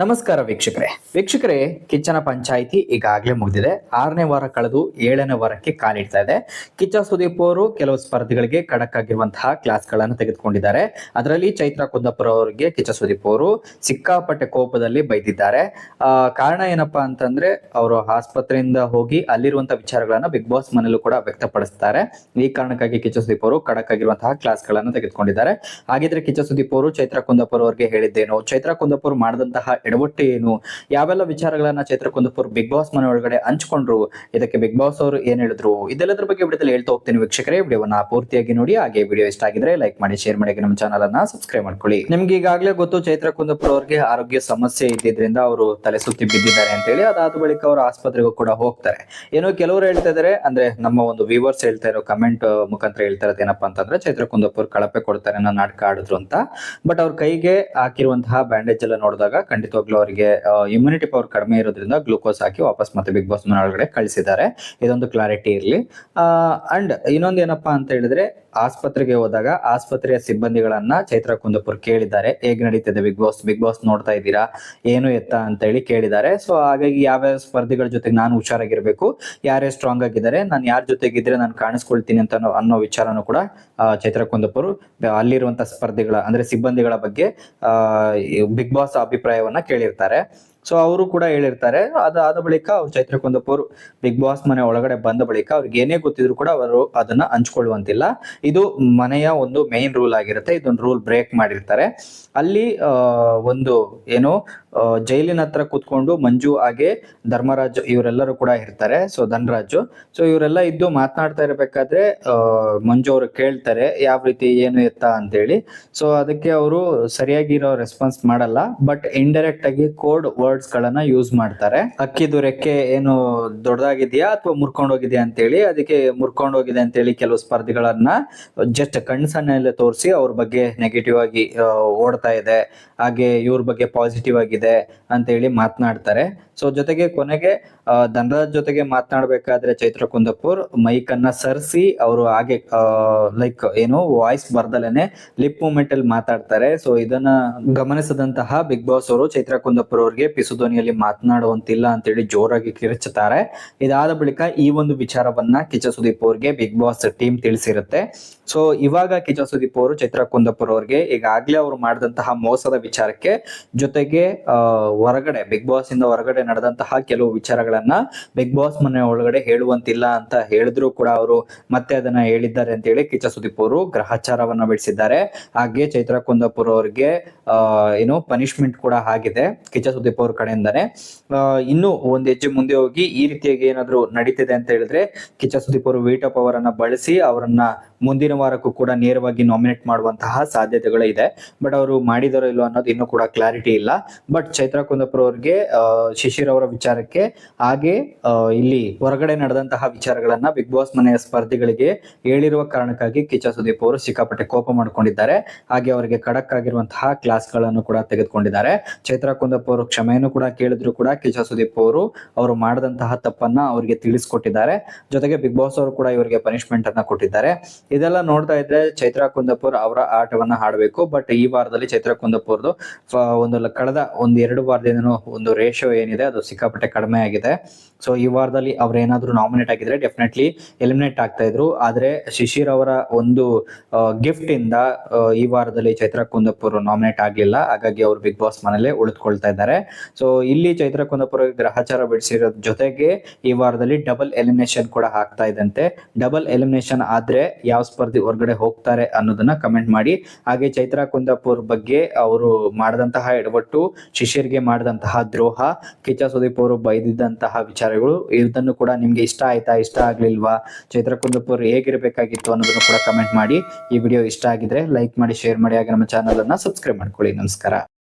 ನಮಸ್ಕಾರ ವೀಕ್ಷಕರೇ. ವೀಕ್ಷಕರೇ ಕಿಚ್ಚನ ಪಂಚಾಯಿತಿ ಈಗಾಗಲೇ ಮುಗಿದಿದೆ. ಆರನೇ ವಾರ ಕಳೆದು ಏಳನೇ ವಾರಕ್ಕೆ ಕಾಲಿಡ್ತಾ ಇದೆ. ಕಿಚ್ಚ ಸುದೀಪ್ ಅವರು ಕೆಲವು ಸ್ಪರ್ಧಿಗಳಿಗೆ ಖಡಕ್ ಆಗಿರುವಂತಹ ಕ್ಲಾಸ್ಗಳನ್ನು ತೆಗೆದುಕೊಂಡಿದ್ದಾರೆ. ಅದರಲ್ಲಿ ಚೈತ್ರ ಕುಂದಪುರ ಅವರಿಗೆ ಕಿಚ್ಚ ಸುದೀಪ್ ಅವರು ಸಿಕ್ಕಾಪಟ್ಟೆ ಕೋಪದಲ್ಲಿ ಬೈದಿದ್ದಾರೆ. ಆ, ಕಾರಣ ಏನಪ್ಪಾ ಅಂತಂದ್ರೆ ಅವರು ಆಸ್ಪತ್ರೆಯಿಂದ ಹೋಗಿ ಅಲ್ಲಿರುವಂತಹ ವಿಚಾರಗಳನ್ನ ಬಿಗ್ ಬಾಸ್ ಮನೆಯಲ್ಲೂ ಕೂಡ ವ್ಯಕ್ತಪಡಿಸ್ತಾರೆ. ಈ ಕಾರಣಕ್ಕಾಗಿ ಕಿಚ್ಚ ಸುದೀಪ್ ಅವರು ಖಡಕ್ ಆಗಿರುವಂತಹ ಕ್ಲಾಸ್ಗಳನ್ನು ತೆಗೆದುಕೊಂಡಿದ್ದಾರೆ. ಹಾಗಿದ್ರೆ ಕಿಚ್ಚ ಸುದೀಪ್ ಅವರು ಚೈತ್ರ ಕುಂದಪುರ ಅವರಿಗೆ ಹೇಳಿದ್ದೇನು? ಚೈತ್ರ ಕುಂದಪುರ್ ಮಾಡಿದಂತಹ ಎಡವಟ್ಟು ಏನು? ಯಾವೆಲ್ಲ ವಿಚಾರಗಳನ್ನ ಚೈತ್ರ ಕುಂದಪುರ್ ಬಿಗ್ ಬಾಸ್ ಮನೆ ಒಳಗಡೆ ಹಂಚ್ಕೊಂಡ್ರು? ಇದಕ್ಕೆ ಬಿಗ್ ಬಾಸ್ ಅವರು ಏನ್ ಹೇಳಿದ್ರು? ಇದೆಲ್ಲದ್ರ ಬಗ್ಗೆ ವಿಡಿಯೋದಲ್ಲಿ ಹೇಳ್ತಾ ಹೋಗ್ತೀನಿ ವೀಕ್ಷಕರೇ. ವಿಡಿಯೋವನ್ನ ಪೂರ್ತಿಯಾಗಿ ನೋಡಿ. ಹಾಗೆ ವಿಡಿಯೋ ಇಷ್ಟ ಆಗಿದ್ರೆ ಲೈಕ್ ಮಾಡಿ, ಶೇರ್ ಮಾಡಿ ನಮ್ಮ ಚಾನಲ್ ಅನ್ನ ಸಬ್ಸ್ಕ್ರೈಬ್ ಮಾಡ್ಕೊಳ್ಳಿ. ನಿಮ್ಗೆ ಈಗಾಗಲೇ ಗೊತ್ತು, ಚೈತ್ರ ಕುಂದಪುರ್ ಅವ್ರಿಗೆ ಆರೋಗ್ಯ ಸಮಸ್ಯೆ ಇದ್ದಿದ್ರಿಂದ ಅವರು ತಲೆ ಸುತ್ತಿ ಬಿದ್ದಿದ್ದಾರೆ ಅಂತ ಹೇಳಿ. ಅದಾದ ಬಳಿಕ ಅವರು ಆಸ್ಪತ್ರೆಗೂ ಕೂಡ ಹೋಗ್ತಾರೆ. ಏನೋ ಕೆಲವರು ಹೇಳ್ತಾ ಇದಾರೆ. ಅಂದ್ರೆ ನಮ್ಮ ಒಂದು ವ್ಯೂವರ್ಸ್ ಹೇಳ್ತಾ ಇರೋ ಕಮೆಂಟ್ ಮುಖಾಂತರ ಹೇಳ್ತಾ ಇರೋದು ಏನಪ್ಪಾ ಅಂತಂದ್ರೆ, ಚೈತ್ರ ಕುಂದಪುರ್ ಕಳಪೆ ಕೊಡ್ತಾರೆ ನಾಟಕ ಆಡಿದ್ರು ಅಂತ. ಬಟ್ ಅವ್ರ ಕೈಗೆ ಹಾಕಿರುವಂತಹ ಬ್ಯಾಂಡೇಜ್ ಎಲ್ಲ ನೋಡಿದಾಗ ಖಂಡಿತವಾಗ್ಲೂ ಅವರಿಗೆ ಇಮ್ಯುನಿಟಿ ಪವರ್ ಕಡಿಮೆ ಇರೋದ್ರಿಂದ ಗ್ಲೂಕೋಸ್ ಹಾಕಿ ವಾಪಸ್ ಮತ್ತೆ ಬಿಗ್ ಬಾಸ್ ಮನೆ ಒಳಗಡೆ ಕಳಿಸಿದ್ದಾರೆ. ಇದೊಂದು ಕ್ಲಾರಿಟಿ ಇರಲಿ. ಅಂಡ್ ಇನ್ನೊಂದು ಏನಪ್ಪಾ ಅಂತ ಹೇಳಿದ್ರೆ, ಆಸ್ಪತ್ರೆಗೆ ಹೋದಾಗ ಆಸ್ಪತ್ರೆಯ ಸಿಬ್ಬಂದಿಗಳನ್ನ ಚೈತ್ರ ಕುಂದಪುರ್ ಕೇಳಿದ್ದಾರೆ. ಹೇಗ್ ನಡೀತಿದೆ ಬಿಗ್ ಬಾಸ್ ಬಿಗ್ ಬಾಸ್ ನೋಡ್ತಾ ಇದ್ದೀರಾ? ಏನು ಎತ್ತ ಅಂತ ಹೇಳಿ ಕೇಳಿದ್ದಾರೆ. ಸೊ ಹಾಗಾಗಿ ಯಾವ್ಯಾವ ಸ್ಪರ್ಧಿಗಳ ಜೊತೆಗೆ ನಾನು ಹುಷಾರಾಗಿರ್ಬೇಕು ಯಾರೇ ಸ್ಟ್ರಾಂಗ್ ಆಗಿದ್ದಾರೆ, ನಾನು ಯಾರ ಜೊತೆಗಿದ್ರೆ ನಾನು ಕಾಣಿಸ್ಕೊಳ್ತೀನಿ ಅಂತ ಅನ್ನೋ- ವಿಚಾರನೂ ಕೂಡ ಚೈತ್ರ ಕುಂದಪುರ್ ಅಲ್ಲಿರುವಂತಹ ಸ್ಪರ್ಧಿಗಳ, ಅಂದ್ರೆ ಸಿಬ್ಬಂದಿಗಳ ಬಗ್ಗೆ ಬಿಗ್ ಬಾಸ್ ಅಭಿಪ್ರಾಯವನ್ನ ಕೇಳಿರ್ತಾರೆ. ಸೊ ಅವರು ಕೂಡ ಹೇಳಿರ್ತಾರೆ. ಅದಾದ ಬಳಿಕ ಅವ್ರು ಚೈತ್ರ ಕುಂದಪುರ್ ಬಿಗ್ ಬಾಸ್ ಮನೆ ಒಳಗಡೆ ಬಂದ ಬಳಿಕ ಅವ್ರಿಗೆ ಏನೇ ಗೊತ್ತಿದ್ರು ಕೂಡ ಅವರು ಅದನ್ನ ಹಂಚ್ಕೊಳ್ಳುವಂತಿಲ್ಲ. ಇದು ಮನೆಯ ಒಂದು ಮೇನ್ ರೂಲ್ ಆಗಿರುತ್ತೆ. ಇದೊಂದು ರೂಲ್ ಬ್ರೇಕ್ ಮಾಡಿರ್ತಾರೆ. ಅಲ್ಲಿ ಒಂದು ಏನು ಜೈಲಿನ ಹತ್ರ ಕೂತ್ಕೊಂಡು ಮಂಜು ಹಾಗೆ ಧರ್ಮರಾಜ್ ಇವರೆಲ್ಲರೂ ಕೂಡ ಇರ್ತಾರೆ. ಸೊ ಧನರಾಜ್. ಸೊ ಇವರೆಲ್ಲ ಇದ್ದು ಮಾತನಾಡ್ತಾ ಇರಬೇಕಾದ್ರೆ ಮಂಜು ಅವರು ಕೇಳ್ತಾರೆ, ಯಾವ ರೀತಿ ಏನು ಎತ್ತ ಅಂತೇಳಿ. ಸೊ ಅದಕ್ಕೆ ಅವರು ಸರಿಯಾಗಿರೋ ರೆಸ್ಪಾನ್ಸ್ ಮಾಡಲ್ಲ. ಬಟ್ ಇಂಡೈರೆಕ್ಟ್ ಆಗಿ ಕೋಡ್ ಗಳನ್ನ ಯೂಸ್ ಮಾಡ್ತಾರೆ. ಅಕ್ಕಿದು ರೆಕ್ಕೆ ಏನು ದೊಡ್ಡದಾಗಿದೆಯಾ ಅಥವಾ ಮುರ್ಕೊಂಡೋಗಿದೆಯಾ ಅಂತ ಅಂತೇಳಿ ಅದಕ್ಕೆ ಮುರ್ಕೊಂಡೋಗಿದೆ ಅಂತೇಳಿ ಕೆಲವು ಸ್ಪರ್ಧಿಗಳನ್ನ ಜಸ್ಟ್ ಕಣ್ಸನ್ನೆಲ್ಲ ತೋರಿಸಿ ಅವ್ರ ಬಗ್ಗೆ ನೆಗೆಟಿವ್ ಆಗಿ ಓಡ್ತಾ ಇದೆ. ಹಾಗೆ ಇವ್ರ ಬಗ್ಗೆ ಪಾಸಿಟಿವ್ ಆಗಿದೆ ಅಂತೇಳಿ ಮಾತನಾಡ್ತಾರೆ. ಸೊ ಜೊತೆಗೆ ಕೊನೆಗೆ ಧನರಾಜ್ ಜೊತೆಗೆ ಮಾತನಾಡ್ಬೇಕಾದ್ರೆ ಚೈತ್ರ ಕುಂದಪುರ್, ಮೈಕ್ ಅನ್ನ ಸರಿಸಿ ಅವರು ಹಾಗೆ ಲೈಕ್ ಏನು ವಾಯ್ಸ್ ಬರ್ದಲೇನೆ ಲಿಪ್ ಮೂಮೆಂಟ್ ಅಲ್ಲಿ ಮಾತಾಡ್ತಾರೆ. ಸೊ ಇದನ್ನ ಗಮನಿಸದಂತಹ ಬಿಗ್ ಬಾಸ್ ಅವರು ಚೈತ್ರ ಕುಂದಪುರ್ ಅವರಿಗೆ ಪಿಸು ಧ್ವನಿಯಲ್ಲಿ ಮಾತನಾಡುವಂತಿಲ್ಲ ಅಂತೇಳಿ ಜೋರಾಗಿ ಕಿರುಚುತ್ತಾರೆ. ಇದಾದ ಬಳಿಕ ಈ ಒಂದು ವಿಚಾರವನ್ನ ಕಿಚ ಸುದೀಪ್ ಅವ್ರಿಗೆ ಬಿಗ್ ಬಾಸ್ ಟೀಮ್ ತಿಳಿಸಿರುತ್ತೆ. ಸೊ ಇವಾಗ ಕಿಚ ಸುದೀಪ್ ಅವರು ಚೈತ್ರ ಕುಂದಪುರ್ ಅವ್ರಿಗೆ ಈಗಾಗ್ಲೇ ಅವರು ಮಾಡಿದಂತಹ ಮೋಸದ ವಿಚಾರಕ್ಕೆ ಜೊತೆಗೆ ಹೊರಗಡೆ ಬಿಗ್ ಬಾಸ್ ಇಂದ ಹೊರಗಡೆ ನಡೆದಂತಹ ಕೆಲವು ವಿಚಾರಗಳನ್ನ ಬಿಗ್ ಬಾಸ್ ಮನೆ ಒಳಗಡೆ ಹೇಳುವಂತಿಲ್ಲ ಅಂತ ಹೇಳಿದ್ರು ಕೂಡ ಅವರು ಮತ್ತೆ ಅದನ್ನ ಹೇಳಿದ್ದಾರೆ ಅಂತ ಹೇಳಿ ಕಿಚ್ಚ ಸುದೀಪ್ ಅವರು ಗ್ರಹಚಾರವನ್ನ ಬಿಡಿಸಿದ್ದಾರೆ. ಹಾಗೆ ಚೈತ್ರ ಕುಂದಪುರ್ ಅವ್ರಿಗೆ ಏನು ಪನಿಷ್ಮೆಂಟ್ ಕೂಡ ಆಗಿದೆ ಕಿಚ್ಚ ಸುದೀಪ್ ಅವ್ರ ಕಡೆಯಿಂದಾನೆ. ಇನ್ನು ಒಂದ್ ಹೆಜ್ಜೆ ಮುಂದೆ ಹೋಗಿ ಈ ರೀತಿಯಾಗಿ ಏನಾದ್ರು ನಡೀತಿದೆ ಅಂತ ಹೇಳಿದ್ರೆ ಕಿಚ್ಚ ಸುದೀಪ್ ಅವರು ಪವರ್ ಅನ್ನ ಬಳಸಿ ಅವರನ್ನ ಮುಂದಿನ ವಾರಕ್ಕೂ ಕೂಡ ನೇರವಾಗಿ ನಾಮಿನೇಟ್ ಮಾಡುವಂತಹ ಸಾಧ್ಯತೆಗಳು ಇದೆ. ಬಟ್ ಅವರು ಮಾಡಿದಾರೋ ಇಲ್ಲೋ ಅನ್ನೋದು ಇನ್ನೂ ಕೂಡ ಕ್ಲಾರಿಟಿ ಇಲ್ಲ. ಬಟ್ ಚೈತ್ರ ಕುಂದಪುರ ಅವ್ರಿಗೆ ಶಿಶಿರ್ ಅವರ ವಿಚಾರಕ್ಕೆ ಹಾಗೆ ಇಲ್ಲಿ ಹೊರಗಡೆ ನಡೆದಂತಹ ವಿಚಾರಗಳನ್ನ ಬಿಗ್ ಬಾಸ್ ಮನೆಯ ಸ್ಪರ್ಧಿಗಳಿಗೆ ಹೇಳಿರುವ ಕಾರಣಕ್ಕಾಗಿ ಕಿಚ್ಚ ಸುದೀಪ್ ಅವರು ಸಿಕ್ಕಾಪಟ್ಟೆ ಕೋಪ ಮಾಡಿಕೊಂಡಿದ್ದಾರೆ. ಹಾಗೆ ಅವರಿಗೆ ಖಡಕ್ ಆಗಿರುವಂತಹ ಕ್ಲಾಸ್ಗಳನ್ನು ಕೂಡ ತೆಗೆದುಕೊಂಡಿದ್ದಾರೆ. ಚೈತ್ರ ಕುಂದಪ್ಪ ಅವರು ಕ್ಷಮೆಯನ್ನು ಕೂಡ ಕೇಳಿದ್ರು ಕೂಡ ಕಿಚ್ಚ ಸುದೀಪ್ ಅವರು ಅವರು ಮಾಡದಂತಹ ತಪ್ಪನ್ನ ಅವರಿಗೆ ತಿಳಿಸ್ಕೊಟ್ಟಿದ್ದಾರೆ. ಜೊತೆಗೆ ಬಿಗ್ ಬಾಸ್ ಅವರು ಕೂಡ ಇವರಿಗೆ ಪನಿಷ್ಮೆಂಟ್ ಅನ್ನ ಕೊಟ್ಟಿದ್ದಾರೆ. ಇದೆಲ್ಲ ನೋಡ್ತಾ ಇದ್ರೆ ಚೈತ್ರ ಕುಂದಪುರ್ ಅವರ ಆಟವನ್ನ ಆಡಬೇಕು. ಬಟ್ ಈ ವಾರದಲ್ಲಿ ಚೈತ್ರ ಕುಂದಪುರ್ದು ಒಂದು ಕಳೆದ ಒಂದು ಎರಡು ವಾರದಿಂದ ಒಂದು ರೇಷೋ ಏನಿದೆ, ಅದು ಸಿಕ್ಕಾಪಟ್ಟೆ ಕಡಿಮೆ ಆಗಿದೆ. ಸೊ ಈ ವಾರದಲ್ಲಿ ಅವ್ರೇನಾದ್ರೂ ನಾಮಿನೇಟ್ ಆಗಿದ್ರೆ ಡೆಫಿನೆಟ್ಲಿ ಎಲಿಮಿನೇಟ್ ಆಗ್ತಾ ಇದ್ರು. ಆದ್ರೆ ಶಿಶಿರ್ ಅವರ ಒಂದು ಗಿಫ್ಟ್ ಇಂದ ಈ ವಾರದಲ್ಲಿ ಚೈತ್ರ ಕುಂದಪುರ್ ನಾಮಿನೇಟ್ ಆಗ್ಲಿಲ್ಲ. ಹಾಗಾಗಿ ಅವರು ಬಿಗ್ ಬಾಸ್ ಮನೇಲೆ ಉಳಿದುಕೊಳ್ತಾ ಇದ್ದಾರೆ. ಸೊ ಇಲ್ಲಿ ಚೈತ್ರ ಕುಂದಪುರ ಗ್ರಹಚಾರ ಬಿಡಿಸಿರೋ ಜೊತೆಗೆ ಈ ವಾರದಲ್ಲಿ ಡಬಲ್ ಎಲಿಮಿನೇಷನ್ ಕೂಡ ಆಗ್ತಾ ಇದ್ದಂತೆ. ಡಬಲ್ ಎಲಿಮಿನೇಷನ್ ಆದ್ರೆ ಯಾವ ಸ್ಪರ್ಧಿ ಹೊರಗಡೆ ಹೋಗ್ತಾರೆ ಅನ್ನೋದನ್ನ ಕಮೆಂಟ್ ಮಾಡಿ. ಹಾಗೆ ಚೈತ್ರ ಕುಂದಪುರ್ ಬಗ್ಗೆ ಅವರು ಮಾಡಿದಂತಹ ಎಡವಟ್ಟು, ಶಿಶಿರ್ಗೆ ಮಾಡಿದಂತಹ ದ್ರೋಹ, ಕಿಚ್ಚ ಸುದೀಪ್ ಅವರು ಬೈದಿದ್ದಂತಹ ವಿಚಾರಗಳು ಇದನ್ನು ಕೂಡ ನಿಮ್ಗೆ ಇಷ್ಟ ಆಯ್ತಾ, ಇಷ್ಟ ಆಗ್ಲಿಲ್ವಾ ಚೈತ್ರ ಕುಂದಪುರ್ ಹೇಗಿರ್ಬೇಕಾಗಿತ್ತು ಅನ್ನೋದನ್ನು ಕೂಡ ಕಮೆಂಟ್ ಮಾಡಿ. ಈ ವಿಡಿಯೋ ಇಷ್ಟ ಆಗಿದ್ರೆ ಲೈಕ್ ಮಾಡಿ ಶೇರ್ ಮಾಡಿ, ಹಾಗೆ ನಮ್ಮ ಚಾನಲ್ ಅನ್ನ ಸಬ್ಸ್ಕ್ರೈಬ್ ಮಾಡ್ಕೊಳ್ಳಿ. ನಮಸ್ಕಾರ.